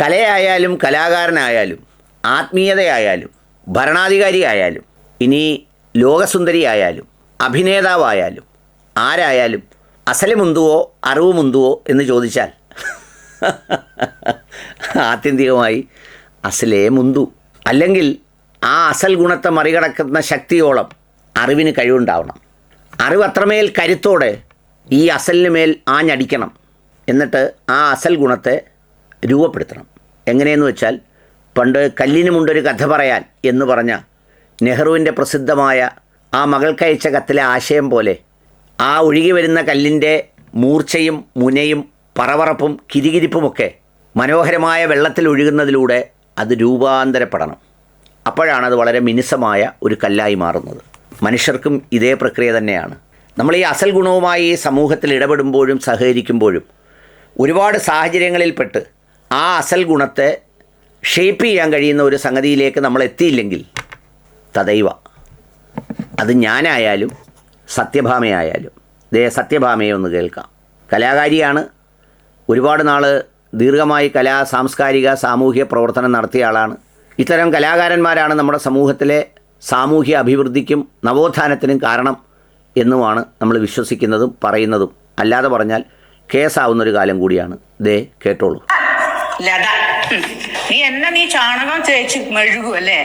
കലയായാലും കലാകാരനായാലും ആത്മീയതയായാലും ഭരണാധികാരിയായാലും ഇനി ലോകസുന്ദരിയായാലും അഭിനേതാവായാലും ആരായാലും അസലമുന്തുവോ അറിവുമുന്തുവോ അറിവ് മുന്തുവോ എന്ന് ചോദിച്ചാൽ ആത്യന്തികമായി അസലേ മുന്തു. അല്ലെങ്കിൽ ആ അസൽ ഗുണത്തെ മറികടക്കുന്ന ശക്തിയോളം അറിവിന് കഴിവുണ്ടാവണം. അറിവ് അത്രമേൽ കരുത്തോടെ ഈ അസലിന് മേൽ ആഞ്ഞടിക്കണം. എന്നിട്ട് ആ അസൽ ഗുണത്തെ രൂപപ്പെടുത്തണം. എങ്ങനെയെന്ന് വെച്ചാൽ പണ്ട് കല്ലിനുമുണ്ടൊരു കഥ പറയാൻ എന്ന് പറഞ്ഞ നെഹ്റുവിന്റെ പ്രസിദ്ധമായ ആ മകൾക്കയച്ച കത്തിലെ ആശയം പോലെ ആ ഒഴുകി വരുന്ന കല്ലിന്റെ മൂർച്ചയും മുനയും പറവറപ്പും കിരികിരിപ്പുമൊക്കെ മനോഹരമായ വെള്ളത്തിൽ ഒഴുകുന്നതിലൂടെ അത് രൂപാന്തരപ്പെടണം. അപ്പോഴാണ് അത് വളരെ മിനുസമായ ഒരു കല്ലായി മാറുന്നത്. മനുഷ്യർക്കും ഇതേ പ്രക്രിയ തന്നെയാണ്. നമ്മൾ ഈ അസൽ ഗുണവുമായി സമൂഹത്തിൽ ഇടപെടുമ്പോഴും സഹകരിക്കുമ്പോഴും ഒരുപാട് സാഹചര്യങ്ങളിൽപ്പെട്ട് ആ അസൽ ഗുണത്തെ ഷേപ്പ് ചെയ്യാൻ കഴിയുന്ന ഒരു സംഗതിയിലേക്ക് നമ്മൾ എത്തിയില്ലെങ്കിൽ തദൈവ. അത് ഞാനായാലും സത്യഭാമയായാലും. ദേ സത്യഭാമയെ ഒന്ന് കേൾക്കാം. കലാകാരിയാണ്. ഒരുപാട് നാൾ ദീർഘമായി കലാ സാംസ്കാരിക സാമൂഹ്യ പ്രവർത്തനം നടത്തിയ ആളാണ്. ഇത്തരം കലാകാരന്മാരാണ് നമ്മുടെ സമൂഹത്തിലെ സാമൂഹ്യ അഭിവൃദ്ധിക്കും നവോത്ഥാനത്തിനും കാരണം എന്നുമാണ് നമ്മൾ വിശ്വസിക്കുന്നതും പറയുന്നതും. അല്ലാതെ പറഞ്ഞാൽ കേസാവുന്നൊരു കാലം കൂടിയാണ്. ദേ കേട്ടോളൂ. ലത. നീ എന്നെ നീ ചാണകം തേച്ച് മെഴുകു അല്ലേ?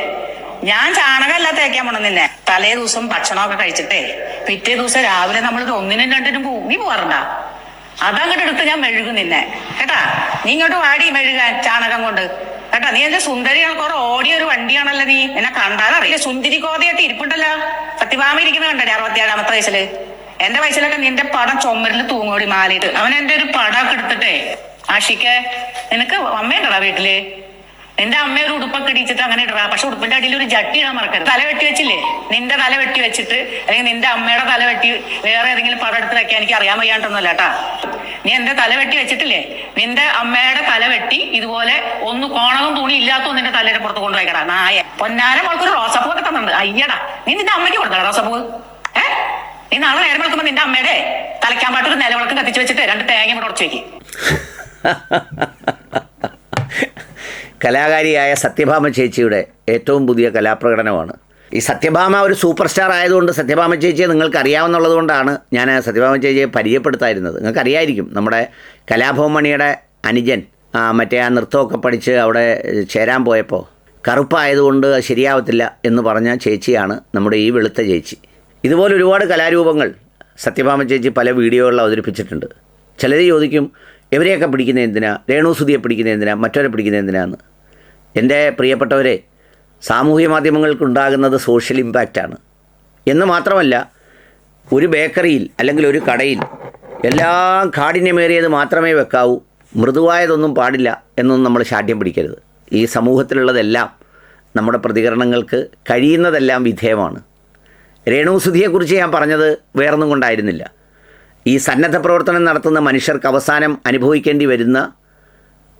ഞാൻ ചാണകമല്ല തേക്കാൻ പോണം നിന്നെ. തലേ ദിവസം ഭക്ഷണമൊക്കെ കഴിച്ചിട്ടേ പിറ്റേ ദിവസം രാവിലെ നമ്മൾ ഒന്നിനും രണ്ടിനും നീ പോവാറുണ്ടാ. അതങ്ങോട്ട് എടുത്ത് ഞാൻ മെഴുകു നിന്നെ. കേട്ടാ? നീ ഇങ്ങോട്ട് വാടി മെഴുകാൻ ചാണകം കൊണ്ട്. കേട്ടാ? നീ എന്റെ സുന്ദരി കുറെ ഓടിയ ഒരു വണ്ടിയാണല്ലോ നീ. എന്നെ കണ്ടാലറിയില്ല സുന്ദരി കോതയായിട്ട് ഇരിപ്പുണ്ടല്ലോ. സത്യഭാമ ഇരിക്കുന്ന കണ്ടേ അറുപത്തിയേഴാമത്തെ വയസ്സിൽ? എന്റെ വയസ്സിലൊക്കെ നിന്റെ പടം ചുമരിൽ തൂങ്ങോടി മാലിട്ട് അവൻ എന്റെ ഒരു പടമൊക്കെ എടുത്തിട്ടേ. ആഷിക്ക് നിനക്ക് അമ്മയുണ്ടടാ വീട്ടിൽ? നിന്റെ അമ്മ ഒരു ഉടുപ്പൊക്കെ ഇടിച്ചിട്ട് അങ്ങനെ ഇടറാ. പക്ഷെ ഉടുപ്പിന്റെ അടിയിൽ ഒരു ജട്ടി ഇടാൻ മറക്കരുത്. തല വെട്ടി വെച്ചില്ലേ? നിന്റെ തല വെട്ടി വെച്ചിട്ട് അല്ലെങ്കിൽ നിന്റെ അമ്മയുടെ തല വെട്ടി വേറെ ഏതെങ്കിലും പടം എടുത്ത് വെക്കാൻ എനിക്ക് അറിയാൻ വയ്യാണ്ടൊന്നുമല്ല കേട്ടാ. നീ എന്റെ തല വെട്ടി വെച്ചിട്ടില്ലേ? നിന്റെ അമ്മയുടെ തല വെട്ടി ഇതുപോലെ ഒന്ന് കോണവും തുണി ഇല്ലാത്ത നിന്റെ തലയുടെ പുറത്ത് കൊണ്ടുപോയിക്കടാ. നായ. പൊന്നാരം മോൾക്കൊരു റോസപ്പൂ ഒക്കെ തന്നിട്ടുണ്ട്. അയ്യടാ. നീ നിന്റെ അമ്മയ്ക്ക് കൊടുക്കടാ റോസപ്പൂ ഏ? നീ നാളെ നേരം വെളുക്കുമ്പോ നിന്റെ അമ്മയുടെ തലയ്ക്കാൻ പാട്ടൊരു നിലവിളക്ക് കത്തിച്ച് വെച്ചിട്ട് രണ്ട് തേങ്ങ കൂടെ ഉടച്ചു വെക്കും. കലാകാരിയായ സത്യഭാമ ചേച്ചിയുടെ ഏറ്റവും പുതിയ കലാപ്രകടനമാണ്. ഈ സത്യഭാമ ഒരു സൂപ്പർ സ്റ്റാർ ആയതുകൊണ്ട് സത്യഭാമ ചേച്ചിയെ നിങ്ങൾക്ക് അറിയാവുന്നുള്ളതുകൊണ്ടാണ് ഞാൻ സത്യഭാമ ചേച്ചിയെ പരിചയപ്പെടുത്തായിരുന്നത്. നിങ്ങൾക്ക് അറിയായിരിക്കും നമ്മുടെ കലാഭവമണിയുടെ അനുജൻ മറ്റേ ആ നൃത്തമൊക്കെ പഠിച്ച് അവിടെ ചേരാൻ പോയപ്പോൾ കറുപ്പായതുകൊണ്ട് ശരിയാവത്തില്ല എന്ന് പറഞ്ഞ ചേച്ചിയാണ് നമ്മുടെ ഈ വെളുത്ത ചേച്ചി. ഇതുപോലെ ഒരുപാട് കലാരൂപങ്ങൾ സത്യഭാമ ചേച്ചി പല വീഡിയോകളിൽ അവതരിപ്പിച്ചിട്ടുണ്ട്. ചിലർ ചോദിക്കും ഇവരെയൊക്കെ പിടിക്കുന്നത് എന്തിനാ? രേണുസുതിയെ പിടിക്കുന്നത് എന്തിനാ? മറ്റവരെ പിടിക്കുന്നത് എന്തിനാന്ന്? എന്റെ പ്രിയപ്പെട്ടവരെ സാമൂഹ്യ മാധ്യമങ്ങൾക്കുണ്ടാകുന്നത് സോഷ്യൽ ഇമ്പാക്റ്റാണ് എന്ന് മാത്രമല്ല ഒരു ബേക്കറിയിൽ അല്ലെങ്കിൽ ഒരു കടയിൽ എല്ലാം കാഠിന്യമേറിയത് മാത്രമേ വെക്കാവൂ മൃദുവായതൊന്നും പാടില്ല എന്നൊന്നും നമ്മൾ ശാഠ്യം പിടിക്കരുത്. ഈ സമൂഹത്തിലുള്ളതെല്ലാം നമ്മുടെ പ്രതികരണങ്ങൾക്ക് കഴിയുന്നതെല്ലാം വിധേയമാണ്. രേണുസുധിയെക്കുറിച്ച് ഞാൻ പറഞ്ഞത് വേറൊന്നും കൊണ്ടായിരുന്നില്ല. ഈ സന്നദ്ധ പ്രവർത്തനം നടത്തുന്ന മനുഷ്യർക്ക് അവസാനം അനുഭവിക്കേണ്ടി വരുന്ന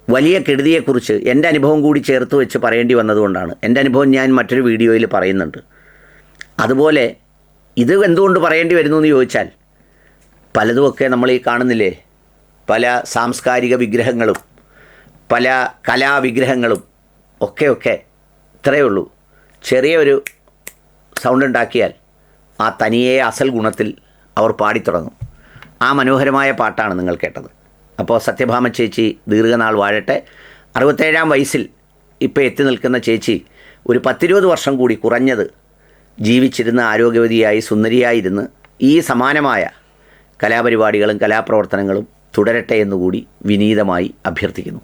വലിയ കെടുതിയെക്കുറിച്ച് എന്റെ അനുഭവം കൂടി ചേർത്ത് വെച്ച് പറയേണ്ടി വന്നതുകൊണ്ടാണ്. എന്റെ അനുഭവം ഞാൻ മറ്റൊരു വീഡിയോയിൽ പറയുന്നുണ്ട്. അതുപോലെ ഇത് എന്തുകൊണ്ട് പറയേണ്ടി വരുന്നു എന്ന് ചോദിച്ചാൽ പലതുമൊക്കെ നമ്മൾ ഈ കാണുന്നില്ലേ? പല സാംസ്കാരിക വിഗ്രഹങ്ങളും പല കലാവിഗ്രഹങ്ങളും ഒക്കെ ഒക്കെ ഇത്രയേ ഉള്ളൂ. ചെറിയൊരു സൗണ്ട് ഉണ്ടാക്കിയാൽ ആ തനിയെ അസൽ ഗുണത്തിൽ അവർ പാടിത്തുടങ്ങും. ആ മനോഹരമായ പാട്ടാണ് നിങ്ങൾ കേട്ടത്. അപ്പോൾ സത്യഭാമ ചേച്ചി ദീർഘനാൾ വാഴട്ടെ. അറുപത്തേഴാം വയസ്സിൽ ഇപ്പോൾ എത്തി നിൽക്കുന്ന ചേച്ചി ഒരു പത്തിരുപത് വർഷം കൂടി കുറഞ്ഞത് ജീവിച്ചിരുന്ന ആരോഗ്യവതിയായി സുന്ദരിയായിരുന്ന് ഈ സമാനമായ കലാപരിപാടികളും കലാപ്രവർത്തനങ്ങളും തുടരട്ടെ എന്നുകൂടി വിനീതമായി അഭ്യർത്ഥിക്കുന്നു.